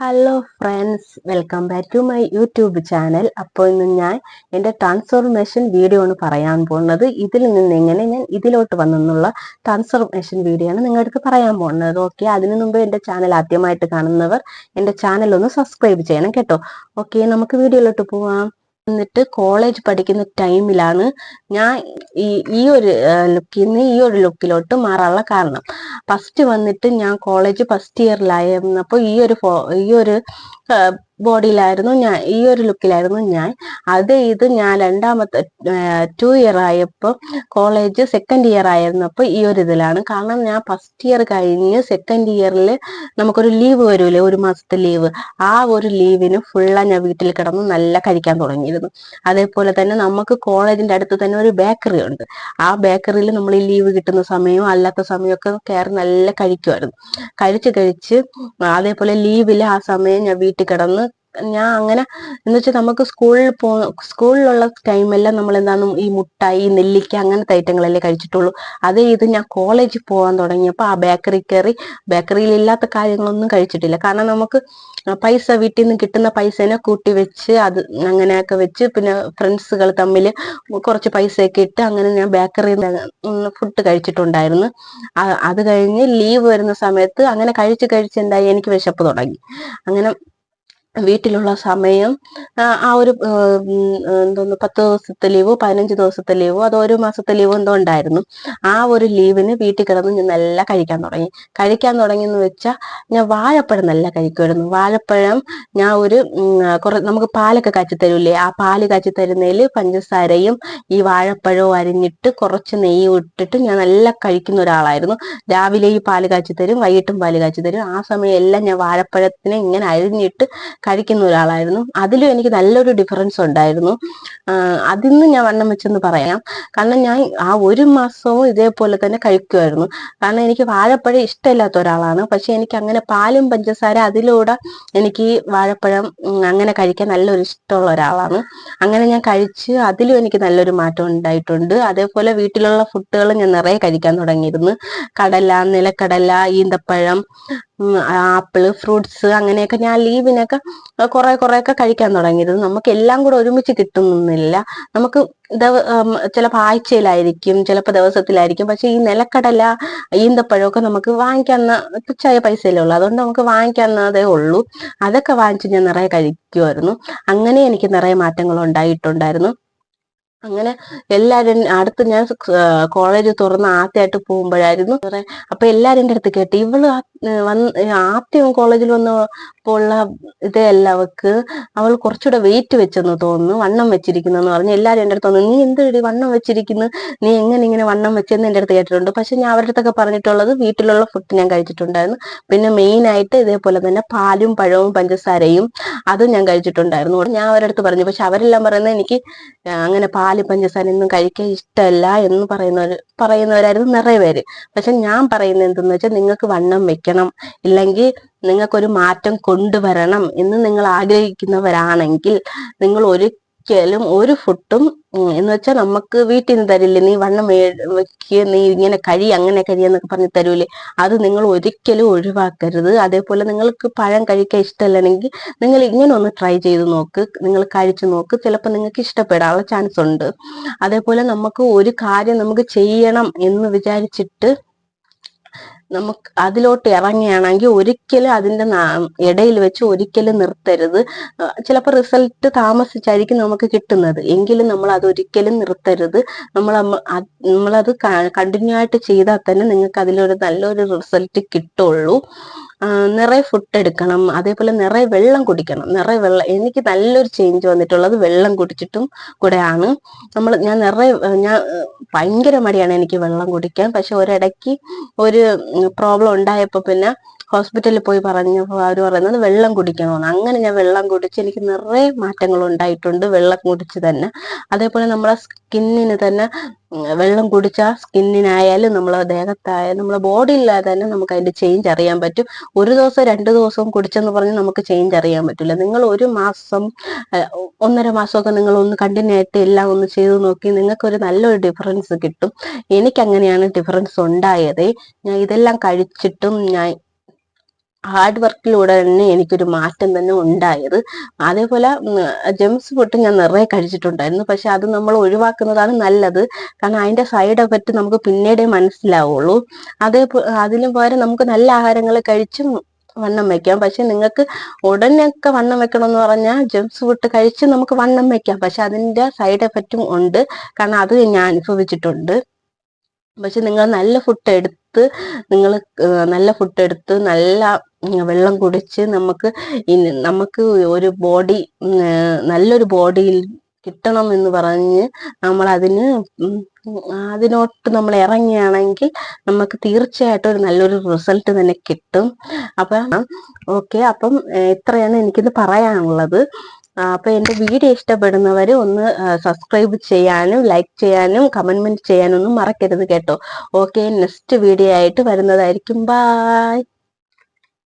Hello friends welcome back to my YouTube channel അപ്പോൾ ഇന്ന് ഞാൻ എന്റെ ട്രാൻസ്ഫോർമേഷൻ വീഡിയോ ആണ് പറയാൻ പോകുന്നത്. ഇതിൽ നിന്ന് എങ്ങനെ ഞാൻ ഇതിലോട്ട് വന്നെന്നുള്ള ട്രാൻസ്ഫോർമേഷൻ വീഡിയോ ആണ് നിങ്ങളുടെ പറയാൻ പോകുന്നത്. ഓക്കെ അതിനു മുമ്പ് എന്റെ ചാനൽ ആദ്യമായിട്ട് കാണുന്നവർ എന്റെ ചാനൽ ഒന്ന് സബ്സ്ക്രൈബ് ചെയ്യണം കേട്ടോ. ഓക്കെ നമുക്ക് വീഡിയോയിലോട്ട് പോവാം. എന്നിട്ട് കോളേജ് പഠിക്കുന്ന ടൈമിലാണ് ഞാൻ ഈ ഈ ഒരു ലുക്കിൽ നിന്ന് ഈ ഒരു ലുക്കിലോട്ട് മാറാനുള്ള കാരണം. ഫസ്റ്റ് വന്നിട്ട് ഞാൻ കോളേജ് ഫസ്റ്റ് ഇയറിലായിരുന്നപ്പോൾ ഈ ഒരു ഈ ഒരു ബോഡിയിലായിരുന്നു ഞാൻ ഈ ഒരു ലുക്കിലായിരുന്നു ഞാൻ. അത് ഇത് ഞാൻ രണ്ടാമത്തെ ടു ഇയർ ആയപ്പോൾ കോളേജ് സെക്കൻഡ് ഇയർ ആയിരുന്നപ്പോൾ ഈ ഒരു ഇതിലാണ്. കാരണം ഞാൻ ഫസ്റ്റ് ഇയർ കഴിഞ്ഞ് സെക്കൻഡ് ഇയറിൽ നമുക്കൊരു ലീവ് വരൂലേ ഒരു മാസത്തെ ലീവ് ആ ഒരു ലീവിന് ഫുള്ള ഞാൻ വീട്ടിൽ കിടന്ന് നല്ല കഴിക്കാൻ തുടങ്ങിയിരുന്നു. അതേപോലെ തന്നെ നമുക്ക് കോളേജിന്റെ അടുത്ത് തന്നെ ഒരു ബേക്കറി ഉണ്ട്. ആ ബേക്കറിയിൽ നമ്മൾ ഈ ലീവ് കിട്ടുന്ന സമയവും അല്ലാത്ത സമയമൊക്കെ കയറി നല്ല കഴിക്കുമായിരുന്നു കഴിച്ച് കഴിച്ച് അതേപോലെ ലീവിൽ ആ സമയം ഞാൻ വീട്ടിൽ കിടന്ന് ഞാൻ അങ്ങനെ എന്ന് വെച്ചാൽ നമുക്ക് സ്കൂളിൽ പോ സ്കൂളിലുള്ള ടൈമെല്ലാം നമ്മൾ എന്താണ് ഈ മുട്ടായി നെല്ലിക്ക അങ്ങനത്തെ ഐറ്റങ്ങളല്ലേ കഴിച്ചിട്ടുള്ളൂ. അതേ ഇത് ഞാൻ കോളേജിൽ പോകാൻ തുടങ്ങിയപ്പോൾ ആ ബേക്കറി കയറി ബേക്കറിയിൽ ഇല്ലാത്ത കാര്യങ്ങളൊന്നും കഴിച്ചിട്ടില്ല. കാരണം നമുക്ക് പൈസ വീട്ടിൽ നിന്ന് കിട്ടുന്ന പൈസനെ കൂട്ടി വെച്ച് അത് അങ്ങനെയൊക്കെ വെച്ച് പിന്നെ ഫ്രണ്ട്സുകൾ തമ്മിൽ കുറച്ച് പൈസയൊക്കെ ഇട്ട് അങ്ങനെ ഞാൻ ബേക്കറിയിൽ നിന്ന് ഫുഡ് കഴിച്ചിട്ടുണ്ടായിരുന്നു. അത് കഴിഞ്ഞ് ലീവ് വരുന്ന സമയത്ത് അങ്ങനെ കഴിച്ച് കഴിച്ച് എന്തായി എനിക്ക് വിശപ്പ് തുടങ്ങി. അങ്ങനെ വീട്ടിലുള്ള സമയം ആ ഒരു എന്തോന്ന് പത്ത് ദിവസത്തെ ലീവോ പതിനഞ്ച് ദിവസത്തെ ലീവോ അതോ ഒരു മാസത്തെ ലീവോ എന്തോ ഉണ്ടായിരുന്നു. ആ ഒരു ലീവിന് വീട്ടിൽ കിടന്ന് ഞാൻ നല്ല കഴിക്കാൻ തുടങ്ങി. കഴിക്കാൻ തുടങ്ങി എന്ന് വെച്ചാൽ ഞാൻ വാഴപ്പഴം നല്ല കഴിക്കുമായിരുന്നു. വാഴപ്പഴം ഞാൻ ഒരു കുറെ നമുക്ക് പാലൊക്കെ കാച്ചി തരൂലേ ആ പാൽ കാച്ചി തരുന്നതിൽ പഞ്ചസാരയും ഈ വാഴപ്പഴവും അരിഞ്ഞിട്ട് കുറച്ച് നെയ്യ് ഇട്ടിട്ട് ഞാൻ നല്ല കഴിക്കുന്ന ഒരാളായിരുന്നു. രാവിലെ ഈ പാൽ കാച്ചി തരും വൈകിട്ടും പാൽ കാച്ചി തരും. ആ സമയം എല്ലാം ഞാൻ വാഴപ്പഴത്തിനെ ഇങ്ങനെ അരിഞ്ഞിട്ട് കഴിക്കുന്ന ഒരാളായിരുന്നു. അതിലും എനിക്ക് നല്ലൊരു ഡിഫറൻസ് ഉണ്ടായിരുന്നു. അതിൽ നിന്ന് ഞാൻ വണ്ണം വെച്ചെന്ന് പറയാം. കാരണം ഞാൻ ആ ഒരു മാസവും ഇതേപോലെ തന്നെ കഴിക്കുമായിരുന്നു കാരണം എനിക്ക് വാഴപ്പഴം ഇഷ്ടമില്ലാത്ത ഒരാളാണ്. പക്ഷെ എനിക്ക് അങ്ങനെ പാലും പഞ്ചസാര അതിലൂടെ എനിക്ക് വാഴപ്പഴം അങ്ങനെ കഴിക്കാൻ നല്ലൊരു ഇഷ്ടമുള്ള ഒരാളാണ്. അങ്ങനെ ഞാൻ കഴിച്ച് അതിലും എനിക്ക് നല്ലൊരു മാറ്റം ഉണ്ടായിട്ടുണ്ട്. അതേപോലെ വീട്ടിലുള്ള ഫുഡുകൾ ഞാൻ നിറയെ കഴിക്കാൻ തുടങ്ങിയിരുന്നു. കടല നിലക്കടല ഈന്തപ്പഴം ആപ്പിൾ ഫ്രൂട്ട്സ് അങ്ങനെയൊക്കെ ഞാൻ ലീവിനൊക്കെ കുറെ കുറെയൊക്കെ കഴിക്കാൻ തുടങ്ങിയത്. നമുക്ക് എല്ലാം കൂടെ ഒരുമിച്ച് കിട്ടുന്നില്ല. നമുക്ക് ചിലപ്പോൾ ആഴ്ചയിലായിരിക്കും ചിലപ്പോൾ ദിവസത്തിലായിരിക്കും. പക്ഷെ ഈ നിലക്കടല ഈന്തപ്പഴമൊക്കെ നമുക്ക് വാങ്ങിക്കാവുന്ന തുച്ഛായ പൈസയിലേ ഉള്ളൂ. അതുകൊണ്ട് നമുക്ക് വാങ്ങിക്കാവുന്നതേ ഉള്ളൂ. അതൊക്കെ വാങ്ങിച്ച് ഞാൻ നിറയെ കഴിക്കുമായിരുന്നു അങ്ങനെ എനിക്ക് നിറയെ മാറ്റങ്ങൾ ഉണ്ടായിട്ടുണ്ടായിരുന്നു. അങ്ങനെ എല്ലാരും അടുത്ത് ഞാൻ കോളേജ് തുറന്ന് ആദ്യമായിട്ട് പോകുമ്പോഴായിരുന്നു. അപ്പൊ എല്ലാരും എന്റെ അടുത്ത് കേട്ട് ഇവൾ വന്ന് ആദ്യം കോളേജിൽ വന്ന് ഉള്ള ഇതേ അല്ല അവക്ക് അവൾ കുറച്ചുകൂടെ വെയിറ്റ് വെച്ചെന്ന് തോന്നുന്നു വണ്ണം വെച്ചിരിക്കുന്നു എന്ന് പറഞ്ഞ് എല്ലാരും എന്റെ അടുത്ത് തോന്നുന്നു നീ എന്ത് വണ്ണം വെച്ചിരിക്കുന്നു? നീ എങ്ങനെ ഇങ്ങനെ വണ്ണം വെച്ചെന്ന് എന്റെ അടുത്ത് കേട്ടിട്ടുണ്ട്. പക്ഷെ ഞാൻ അവരുടെ അടുത്തൊക്കെ പറഞ്ഞിട്ടുള്ളത് വീട്ടിലുള്ള ഫുഡ് ഞാൻ കഴിച്ചിട്ടുണ്ടായിരുന്നു. പിന്നെ മെയിൻ ആയിട്ട് ഇതേപോലെ തന്നെ പാലും പഴവും പഞ്ചസാരയും അതും ഞാൻ കഴിച്ചിട്ടുണ്ടായിരുന്നു. ഞാൻ അവരുടെ അടുത്ത് പറഞ്ഞു പക്ഷെ അവരെല്ലാം പറയുന്നത് എനിക്ക് അങ്ങനെ പാൽ പഞ്ചസാര ഒന്നും കഴിക്കാൻ ഇഷ്ടമല്ല എന്ന് പറയുന്നവർ പറയുന്നവരായിരുന്നു നിറയെ പേര്. പക്ഷെ ഞാൻ പറയുന്നത് എന്തെന്ന് വെച്ചാൽ നിങ്ങൾക്ക് വണ്ണം വെക്കണം ഇല്ലെങ്കിൽ നിങ്ങൾക്കൊരു മാറ്റം കൊണ്ടുവരണം എന്ന് നിങ്ങൾ ആഗ്രഹിക്കുന്നവരാണെങ്കിൽ നിങ്ങൾ ഒരിക്കലും ഒരു ഫുഡും എന്ന് വെച്ചാൽ നമുക്ക് വീട്ടിൽ നിന്ന് തരില്ലേ? നീ വണ്ണം വെക്കുക നീ ഇങ്ങനെ കഴി അങ്ങനെ കഴി എന്നൊക്കെ പറഞ്ഞ് തരൂലേ? അത് നിങ്ങൾ ഒരിക്കലും ഒഴിവാക്കരുത്. അതേപോലെ നിങ്ങൾക്ക് പഴം കഴിക്കാൻ ഇഷ്ടമല്ലെങ്കിൽ നിങ്ങൾ ഇങ്ങനെ ഒന്ന് ട്രൈ ചെയ്ത് നോക്ക്. നിങ്ങൾ കഴിച്ചു നോക്ക്. ചിലപ്പോൾ നിങ്ങൾക്ക് ഇഷ്ടപ്പെടാനുള്ള ചാൻസ് ഉണ്ട്. അതേപോലെ നമുക്ക് ഒരു കാര്യം നമുക്ക് ചെയ്യണം എന്ന് വിചാരിച്ചിട്ട് നമുക്ക് അതിലോട്ട് ഇറങ്ങുകയാണെങ്കിൽ ഒരിക്കലും അതിന്റെ ഇടയിൽ വെച്ച് ഒരിക്കലും നിർത്തരുത്. ചിലപ്പോൾ റിസൾട്ട് താമസിച്ചായിരിക്കും നമുക്ക് കിട്ടുന്നത്. എങ്കിലും നമ്മൾ അത് ഒരിക്കലും നിർത്തരുത്. നമ്മൾ നമ്മളത് കണ്ടിന്യൂ ആയിട്ട് ചെയ്താൽ തന്നെ നിങ്ങൾക്ക് അതിലൊരു നല്ലൊരു റിസൾട്ട് കിട്ടുള്ളൂ. നിറയെ ഫുഡ് എടുക്കണം അതേപോലെ നിറയെ വെള്ളം കുടിക്കണം. നിറയെ വെള്ളം എനിക്ക് നല്ലൊരു ചേഞ്ച് വന്നിട്ടുള്ളത് വെള്ളം കുടിച്ചിട്ടും കൂടെയാണ്. നമ്മൾ ഞാൻ നിറയെ ഞാൻ ഭയങ്കര മടിയാണ് എനിക്ക് വെള്ളം കുടിക്കാൻ. പക്ഷെ ഒരിടയ്ക്ക് ഒരു പ്രോബ്ലം ഉണ്ടായപ്പോൾ പിന്നെ ഹോസ്പിറ്റലിൽ പോയി പറഞ്ഞപ്പോൾ അവർ പറയുന്നത് വെള്ളം കുടിക്കണമെന്ന് അങ്ങനെ ഞാൻ വെള്ളം കുടിച്ച് എനിക്ക് നിറയെ മാറ്റങ്ങൾ ഉണ്ടായിട്ടുണ്ട് വെള്ളം കുടിച്ച് തന്നെ. അതേപോലെ നമ്മളെ സ്കിന്നിന് തന്നെ വെള്ളം കുടിച്ചാൽ സ്കിന്നിനായാലും നമ്മളെ ദേഹത്തായാലും നമ്മളെ ബോഡിയിലായാലും തന്നെ നമുക്ക് അതിന്റെ ചേഞ്ച് അറിയാൻ പറ്റും. ഒരു ദിവസം രണ്ട് ദിവസവും കുടിച്ചെന്ന് പറഞ്ഞ് നമുക്ക് ചേഞ്ച് അറിയാൻ പറ്റില്ല. നിങ്ങൾ ഒരു മാസം ഒന്നര മാസമൊക്കെ നിങ്ങൾ ഒന്ന് കണ്ടിന്യൂ ആയിട്ട് എല്ലാം ഒന്ന് ചെയ്തു നോക്കി നിങ്ങൾക്ക് ഒരു നല്ലൊരു ഡിഫറൻസ് കിട്ടും. എനിക്ക് അങ്ങനെയാണ് ഡിഫറൻസ് ഉണ്ടായത്. ഞാൻ ഇതെല്ലാം കഴിച്ചിട്ടും ഞാൻ ഹാർഡ് വർക്കിലൂടെ തന്നെ എനിക്കൊരു മാറ്റം തന്നെ ഉണ്ടായത്. അതേപോലെ ജെംസ് പൊട്ട് ഞാൻ നിറയെ കഴിച്ചിട്ടുണ്ടായിരുന്നു. പക്ഷെ അത് നമ്മൾ ഒഴിവാക്കുന്നതാണ് നല്ലത്. കാരണം അതിന്റെ സൈഡ് എഫക്റ്റ് നമുക്ക് പിന്നീടേ മനസ്സിലാവുള്ളൂ. അതേ അതിനു പകരം നമുക്ക് നല്ല ആഹാരങ്ങൾ കഴിച്ചും വണ്ണം വെക്കാം. പക്ഷെ നിങ്ങൾക്ക് ഉടനെയൊക്കെ വണ്ണം വെക്കണം എന്ന് പറഞ്ഞാൽ ജംസ് ഫുഡ് കഴിച്ച് നമുക്ക് വണ്ണം വെക്കാം. പക്ഷെ അതിന്റെ സൈഡ് എഫക്റ്റും ഉണ്ട്. കാരണം അത് ഞാൻ അനുഭവിച്ചിട്ടുണ്ട്. പക്ഷെ നിങ്ങൾ നല്ല ഫുഡ് എടുത്ത് നിങ്ങൾ നല്ല ഫുഡ് എടുത്ത് നല്ല വെള്ളം കുടിച്ച് നമുക്ക് നമുക്ക് ഒരു ബോഡി നല്ലൊരു ബോഡിയിൽ കിട്ടണം എന്ന് പറഞ്ഞ് നമ്മൾ അതിന് അതിനോട്ട് നമ്മൾ ഇറങ്ങിയാണെങ്കിൽ നമുക്ക് തീർച്ചയായിട്ടും ഒരു നല്ലൊരു റിസൾട്ട് തന്നെ കിട്ടും. അപ്പം ഓക്കെ അപ്പം ഇത്രയാണ് എനിക്കിത് പറയാനുള്ളത്. അപ്പൊ എന്റെ വീഡിയോ ഇഷ്ടപ്പെടുന്നവർ ഒന്ന് സബ്സ്ക്രൈബ് ചെയ്യാനും ലൈക്ക് ചെയ്യാനും കമന്റ്മെന്റ് ചെയ്യാനും ഒന്നും മറക്കരുത് കേട്ടോ. ഓക്കെ നെക്സ്റ്റ് വീഡിയോ ആയിട്ട് വരുന്നതായിരിക്കും. ബായ്